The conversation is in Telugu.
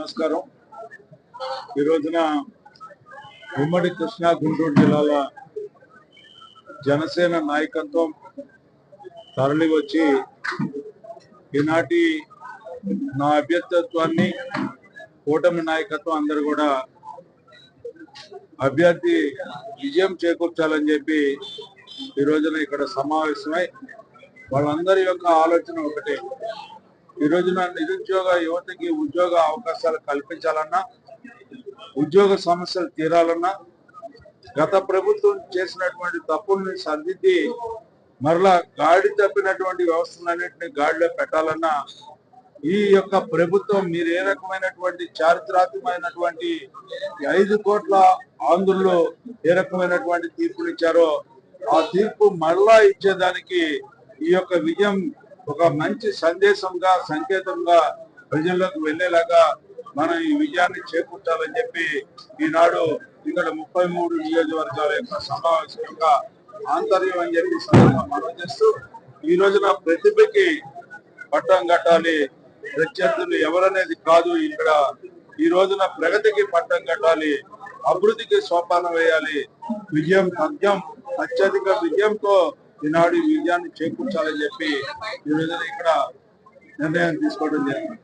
నమస్కారం. ఈ రోజున ఉమ్మడి కృష్ణా గుంటూరు జిల్లాల జనసేన నాయకత్వం తరలి వచ్చి ఈనాటి నా అభ్యర్థిత్వాన్ని కూటమి నాయకత్వం అందరూ కూడా అభ్యర్థి విజయం చేకూర్చాలని చెప్పి ఈ రోజున ఇక్కడ సమావేశమై వాళ్ళందరి యొక్క ఆలోచన ఒకటే. ఈ రోజున నిరుద్యోగ యువతకి ఉద్యోగ అవకాశాలు కల్పించాలన్నా ఉద్యోగ సమస్యలు తీరాలన్నా గత ప్రభుత్వం చేసినటువంటి తప్పుల్ని సరిదిద్ది మరలా గాడి తప్పినటువంటి వ్యవస్థలన్నింటినీ గాడిలో పెట్టాలన్నా ఈ యొక్క ప్రభుత్వం మీరు ఏ రకమైనటువంటి చారిత్రాత్మకమైనటువంటి ఐదు కోట్ల ఆంధ్రులు ఏ రకమైనటువంటి తీర్పులు ఇచ్చారో ఆ తీర్పు మరలా ఇచ్చేదానికి ఈ యొక్క విజయం ఒక మంచి సందేశంగా సంకేతంగా ప్రజల్లోకి వెళ్ళేలాగా మనం ఈ విజయాన్ని చేకూర్చాలని చెప్పి ఈనాడు ఇక్కడ ముప్పై మూడు నియోజకవర్గాల యొక్క సమావేశం యొక్క ఆంతర్యం అని చెప్పి సందర్భంగా మనం చేస్తూ ఈ రోజున ప్రతిభకి పట్టం కట్టాలి. ప్రత్యర్థులు ఎవరనేది కాదు ఇక్కడ. ఈ రోజున ప్రగతికి పట్టం కట్టాలి. అభివృద్ధికి సోపానం వేయాలి. విజయం తథ్యం అత్యధిక విజయంతో ఈనాడు విజయాన్ని చేకూర్చాలని చెప్పి ఈరోజు ఇక్కడ నిర్ణయం తీసుకోవడం జరిగింది.